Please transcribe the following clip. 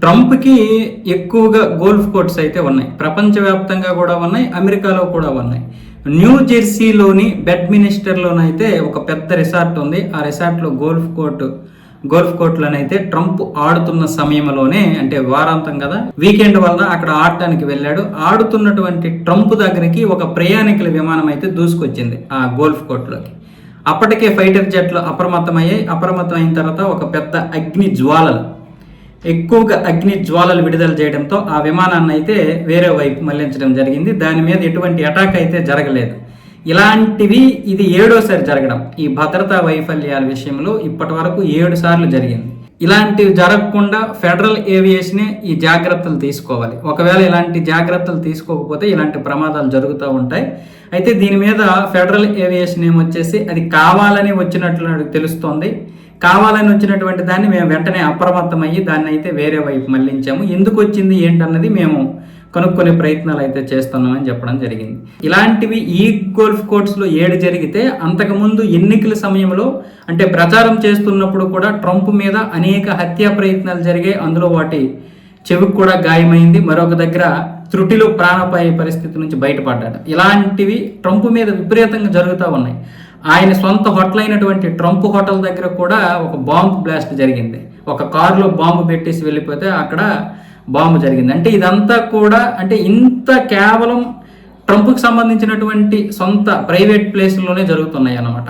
ట్రంప్కి ఎక్కువగా golf courts అయితే ఉన్నాయి. ప్రపంచవ్యాప్తంగా కూడా ఉన్నాయి అమెరికాలో కూడా ఉన్నాయి. న్యూ జెర్సీలోని బెడ్మినిస్టర్లోనైతే ఒక పెద్ద రిసార్ట్ ఉంది. ఆ రిసార్ట్లో గోల్ఫ్ కోర్టు గోల్ఫ్ కోర్టులనైతే ట్రంప్ ఆడుతున్న సమయంలోనే అంటే వారాంతం కదా వీకెండ్ వల్ల అక్కడ ఆడటానికి వెళ్ళాడు. ఆడుతున్నటువంటి ట్రంప్ దగ్గరికి ఒక ప్రయాణికుల విమానం అయితే దూసుకొచ్చింది ఆ గోల్ఫ్ కోర్టులోకి. అప్పటికే ఫైటర్ జట్లు అప్రమత్తమయ్యాయి. అప్రమత్తం అయిన తర్వాత ఒక పెద్ద అగ్ని జ్వాలలు ఎక్కువగా అగ్ని జ్వాలలు విడుదల చేయడంతో ఆ విమానాన్ని అయితే వేరే వైపు మళ్ళించడం జరిగింది. దాని మీద ఎటువంటి అటాక్ అయితే జరగలేదు. ఇలాంటివి ఇది ఏడోసారి జరగడం. ఈ భద్రతా వైఫల్యాల విషయంలో ఇప్పటి వరకు ఏడు సార్లు జరిగింది. ఇలాంటివి జరగకుండా ఫెడరల్ ఏవియేషనే ఈ జాగ్రత్తలు తీసుకోవాలి. ఒకవేళ ఇలాంటి జాగ్రత్తలు తీసుకోకపోతే ఇలాంటి ప్రమాదాలు జరుగుతూ ఉంటాయి. అయితే దీని మీద ఫెడరల్ ఏవియేషన్ ఏమొచ్చేసి అది కావాలని వచ్చినట్లు తెలుస్తోంది. కావాలని వచ్చినటువంటి దాన్ని మేము వెంటనే అప్రమత్తమయ్యి దాన్ని అయితే వేరే వైపు మళ్ళించాము ఎందుకు వచ్చింది ఏంటన్నది మేము కనుక్కునే ప్రయత్నాలు అయితే చేస్తున్నామని చెప్పడం జరిగింది. ఇలాంటివి ఈ గోల్ఫ్ కోర్ట్స్లో ఏడు జరిగితే అంతకుముందు ఎన్నికల సమయంలో అంటే ప్రచారం చేస్తున్నప్పుడు కూడా ట్రంప్ మీద అనేక హత్యా ప్రయత్నాలు జరిగాయి. అందులో వాటి చెవికి కూడా గాయమైంది. మరొక దగ్గర త్రుటిలో ప్రాణపాయ పరిస్థితి నుంచి బయటపడ్డాడు. ఇలాంటివి ట్రంప్ మీద విపరీతంగా జరుగుతూ ఉన్నాయి. ఆయన సొంత హోటల్ అయినటువంటి ట్రంప్ హోటల్ దగ్గర కూడా ఒక బాంబు బ్లాస్ట్ జరిగింది. ఒక కారులో బాంబు పెట్టేసి వెళ్ళిపోతే అక్కడ బాంబు జరిగింది. అంటే ఇదంతా కూడా అంటే ఇంత కేవలం ట్రంప్కి సంబంధించినటువంటి సొంత ప్రైవేట్ ప్లేస్లోనే జరుగుతున్నాయి అన్నమాట